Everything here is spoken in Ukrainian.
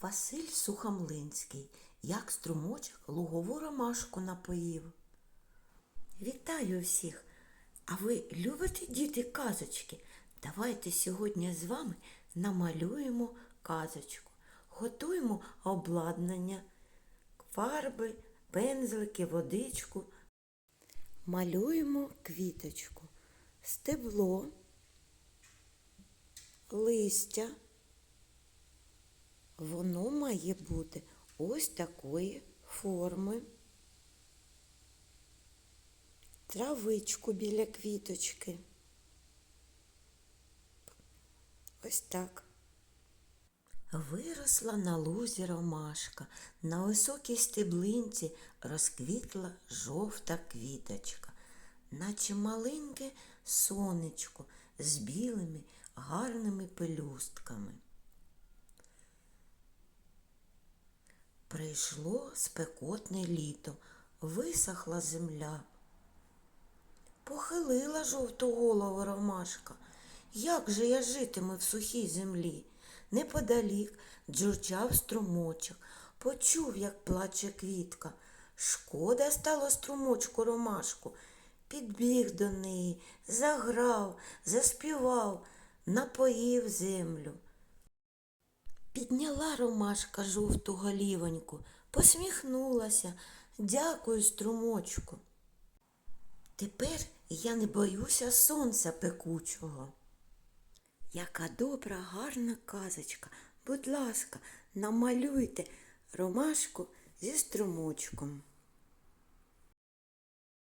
Василь Сухомлинський, як струмочок лугову ромашку напоїв. Вітаю всіх! А ви любите діти казочки? Давайте сьогодні з вами намалюємо казочку. Готуємо обладнання, фарби, пензлики, водичку. Малюємо квіточку, стебло, листя. Воно має бути ось такої форми. Травичку біля квіточки. Ось так. Виросла на лузі ромашка, на високій стеблинці розквітла жовта квіточка, наче маленьке сонечко з білими гарними пелюстками. Прийшло спекотне літо, висохла земля. Похилила жовту голову ромашка. Як же я житиму в сухій землі? Неподалік джурчав струмочок, почув, як плаче квітка. Шкода стало струмочку ромашку. Підбіг до неї, заграв, заспівав, напоїв землю. Підняла ромашка жовту голівоньку, посміхнулася. Дякую, струмочку. Тепер я не боюся сонця пекучого. Яка добра, гарна казочка. Будь ласка, намалюйте ромашку зі струмочком.